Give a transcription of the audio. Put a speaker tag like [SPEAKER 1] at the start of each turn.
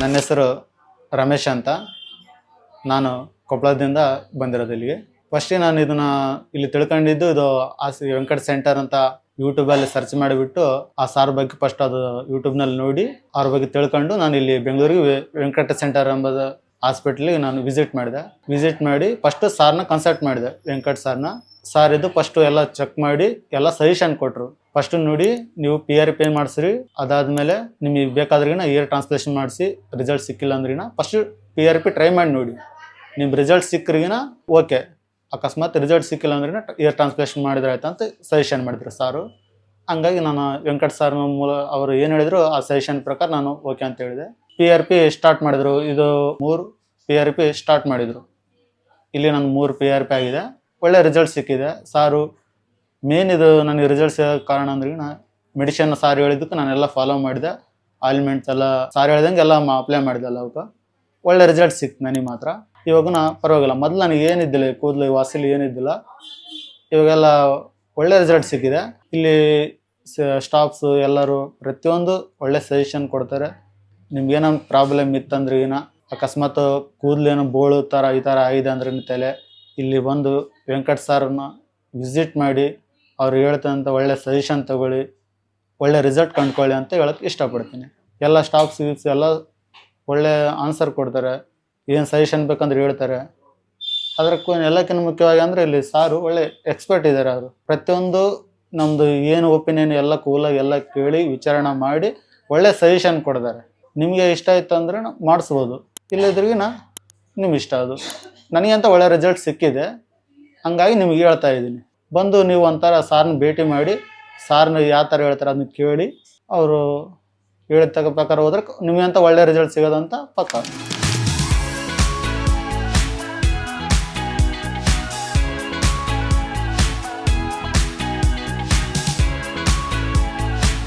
[SPEAKER 1] ನನ್ನ ಹೆಸರು ರಮೇಶ್ ಅಂತ. ನಾನು ಕೊಪ್ಪಳದಿಂದ ಬಂದಿರೋದು ಇಲ್ಲಿಗೆ. ಫಸ್ಟಿಗೆ ನಾನು ಇದನ್ನ ಇಲ್ಲಿ ತಿಳ್ಕೊಂಡಿದ್ದು ಇದು ಆ ವೆಂಕಟ ಸೆಂಟರ್ ಅಂತ ಯೂಟ್ಯೂಬಲ್ಲಿ ಸರ್ಚ್ ಮಾಡಿಬಿಟ್ಟು ಆ ಸಾರ್ ಬಗ್ಗೆ ಫಸ್ಟ್ ಅದು ಯೂಟ್ಯೂಬ್ನಲ್ಲಿ ನೋಡಿ, ಅವ್ರ ಬಗ್ಗೆ ತಿಳ್ಕೊಂಡು ನಾನು ಇಲ್ಲಿ ಬೆಂಗಳೂರಿಗೆ ವೆಂಕಟ ಸೆಂಟರ್ ಎಂಬುದು ಹಾಸ್ಪಿಟ್ಲಿಗೆ ನಾನು ವಿಸಿಟ್ ಮಾಡಿದೆ. ವಿಸಿಟ್ ಮಾಡಿ ಫಸ್ಟ್ ಸಾರ್ನ ಕನ್ಸಲ್ಟ್ ಮಾಡಿದೆ, ವೆಂಕಟ್ ಸಾರ್ನ. ಸಾರ್ ಇದು ಫಸ್ಟ್ ಎಲ್ಲ ಚೆಕ್ ಮಾಡಿ, ಎಲ್ಲ ಸಜೆಷನ್ ಕೊಟ್ಟರು ಫಸ್ಟ್ ನೋಡಿ ನೀವು ಪಿ ಆರ್ ಪಿ ಮಾಡಿಸ್ರಿ. ಅದಾದ್ಮೇಲೆ ನಿಮಗೆ ಬೇಕಾದ್ರಿಗಿನ ಇಯರ್ ಟ್ರಾನ್ಸ್ಲೇಷನ್ ಮಾಡಿಸಿ ರಿಸಲ್ಟ್ ಸಿಕ್ಕಿಲ್ಲ ಅಂದ್ರಿಗಿನ first P R P try ಮಾಡಿ ನೋಡಿ. ನಿಮ್ಮ ರಿಸಲ್ಟ್ ಸಿಕ್ಕರಿಗಿನ ಓಕೆ ಅಕಸ್ಮಾತ್ ರಿಸಲ್ಟ್ ಸಿಕ್ಕಿಲ್ಲ ಅಂದ್ರಿನ ಇಯರ್ ಟ್ರಾನ್ಸ್ಲೇಷನ್ ಮಾಡಿದ್ರೆ ಆಯ್ತು ಅಂತ ಸಜೆಷನ್ ಮಾಡಿದ್ರು ಸಾರು. ಹಂಗಾಗಿ ನಾನು ವೆಂಕಟ್ ಸಾರ್ ಮೂಲ ಅವರು ಏನು ಹೇಳಿದ್ರು ಆ ಸಜೆಷನ್ ಪ್ರಕಾರ ನಾನು ಓಕೆ ಅಂತ ಹೇಳಿದೆ. ಪಿ ಆರ್ ಪಿ ಸ್ಟಾರ್ಟ್ ಮಾಡಿದರು. ಇದು ಮೂರು ಪಿ ಆರ್ ಪಿ ಸ್ಟಾರ್ಟ್ ಮಾಡಿದರು. ಇಲ್ಲಿ ನನ್ನ ಮೂರು ಪಿ ಆರ್ ಪಿ ಆಗಿದೆ. ಒಳ್ಳೆ ರಿಸಲ್ಟ್ ಸಿಕ್ಕಿದೆ. ಸಾರು ಮೇನ್ ಇದು ನನಗೆ ರಿಸಲ್ಟ್ ಸಿಗೋ ಕಾರಣ ಅಂದ್ರೆ ನಾ ಮೆಡಿಷನ್ ಸಾರು ಹೇಳಿದ್ದಕ್ಕೆ ನಾನೆಲ್ಲ ಫಾಲೋ ಮಾಡಿದೆ. ಆಯಿಲ್ಮೆಂಟ್ಸ್ ಎಲ್ಲ ಸಾರು ಹೇಳ್ದಂಗೆ ಎಲ್ಲ ಅಪ್ಲೈ ಮಾಡಿದೆ ಎಲ್ಲ ಅವಕ್ಕೆ ಒಳ್ಳೆ ರಿಸಲ್ಟ್ ಸಿಕ್ತು ನನಗೆ ಮಾತ್ರ. ಇವಾಗ ನಾ ಪರವಾಗಿಲ್ಲ. ಮೊದಲು ನನಗೆ ಏನಿದ್ದಿಲ್ಲ ಕೂದಲು ವಾಸಿಲಿ ಏನಿದ್ದಿಲ್ಲ. ಇವಾಗೆಲ್ಲ ಒಳ್ಳೆ ರಿಸಲ್ಟ್ ಸಿಕ್ಕಿದೆ. ಇಲ್ಲಿ ಸ್ಟಾಫ್ಸು ಎಲ್ಲರೂ ಪ್ರತಿಯೊಂದು ಒಳ್ಳೆ ಸಜೆಷನ್ ಕೊಡ್ತಾರೆ. ನಿಮ್ಗೇನೋ ಪ್ರಾಬ್ಲಮ್ ಇತ್ತಂದ್ರೆ ಏನ? ಅಕಸ್ಮಾತ್ ಕೂದಲೇನೋ ಬೋಳು ಥರ ಈ ಥರ ಆಗಿದೆ ಅಂದ್ರೆ ತಲೆ. ಇಲ್ಲಿ ಬಂದು ವೆಂಕಟ್ ಸರ್ನ ವಿಸಿಟ್ ಮಾಡಿ ಅವ್ರು ಹೇಳ್ತಂತ ಒಳ್ಳೆ ಸಜೆಷನ್ ತಗೊಳ್ಳಿ, ಒಳ್ಳೆ ರಿಸಲ್ಟ್ ಕಂಡ್ಕೊಳ್ಳಿ ಅಂತ ಹೇಳಕ್ಕೆ ಇಷ್ಟಪಡ್ತೀನಿ. ಎಲ್ಲ ಸ್ಟಾಫ್ಸ್ ಗೀಫ್ಸ್ ಎಲ್ಲ ಒಳ್ಳೆ ಆನ್ಸರ್ ಕೊಡ್ತಾರೆ. ಏನು ಸಜೆಷನ್ ಬೇಕಂದ್ರೆ ಹೇಳ್ತಾರೆ. ಅದಕ್ಕೂ ಎಲ್ಲಕ್ಕಿಂತ ಮುಖ್ಯವಾಗಿ ಅಂದರೆ ಇಲ್ಲಿ ಸಾರು ಒಳ್ಳೆ ಎಕ್ಸ್ಪರ್ಟ್ ಇದ್ದಾರೆ ಅವರು. ಪ್ರತಿಯೊಂದು ನಮ್ಮದು ಏನು ಒಪಿನಿಯನ್ ಎಲ್ಲ ಕೂಲಾಗಿ ಎಲ್ಲ ಕೇಳಿ ವಿಚಾರಣೆ ಮಾಡಿ ಒಳ್ಳೆ ಸಜೆಷನ್ ಕೊಡ್ತಾರೆ. ನಿಮಗೆ ಇಷ್ಟ ಆಯ್ತು ಅಂದ್ರೆ ಮಾಡಿಸ್ಬೋದು. ಇಲ್ಲದ್ರಿಗಿನ ನಿಮ್ಗೆ ಇಷ್ಟ ಅದು. ನನಗೆ ಅಂತ ಒಳ್ಳೆ ರಿಸಲ್ಟ್ ಸಿಕ್ಕಿದೆ. ಹಂಗಾಗಿ ನಿಮ್ಗೆ ಹೇಳ್ತಾ ಇದ್ದೀನಿ. ಬಂದು ನೀವು ಒಂಥರ ಸಾರ್ನ ಭೇಟಿ ಮಾಡಿ, ಸಾರ್ನ ಯಾವ ಥರ ಹೇಳ್ತಾರೆ ಅದನ್ನ ಕೇಳಿ, ಅವರು ಹೇಳಿದ ಪ್ರಕಾರ ಹೋದ್ರೆ ನಿಮಗೆ ಅಂತ ಒಳ್ಳೆ ರಿಸಲ್ಟ್ ಸಿಗೋದಂತ ಪಕ್ಕ.